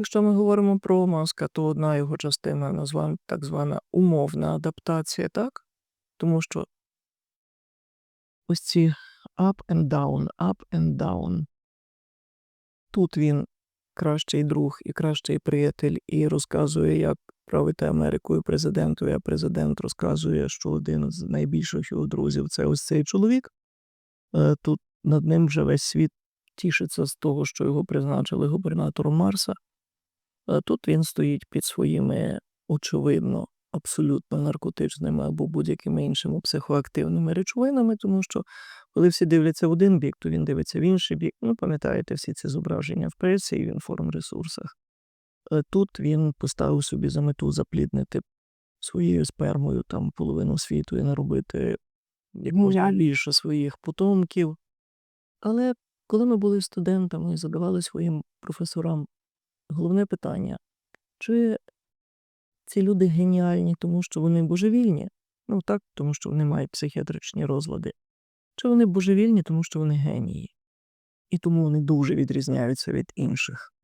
Якщо ми говоримо про Маска, то одна його частина назва так звана умовна адаптація, так? Тому що ось ці up and down, up and down. Тут він кращий друг і кращий приятель і розказує, як правити Америкою президентові, а президент розказує, що один з найбільших його друзів це ось цей чоловік. Е, Тут над ним вже весь світ тішиться з того, що його призначили губернатором Марса. А тут він стоїть під своїми, очевидно, абсолютно наркотичними або будь-якими іншими психоактивними речовинами, тому що коли всі дивляться в один бік, то він дивиться в інший бік. Ну, пам'ятаєте всі ці зображення в пресі і в інформресурсах. Е, Тут він поставив собі за мету запліднити своєю спермою там половину світу і наробити як можна більше своїх потомків. Але коли ми були студентами і задавали своїм професорам головне питання, чи ці люди геніальні, тому що вони божевільні? Ну так, тому що вони мають психіатричні розлади. Чи вони божевільні, тому що вони генії? І тому вони дуже відрізняються від інших.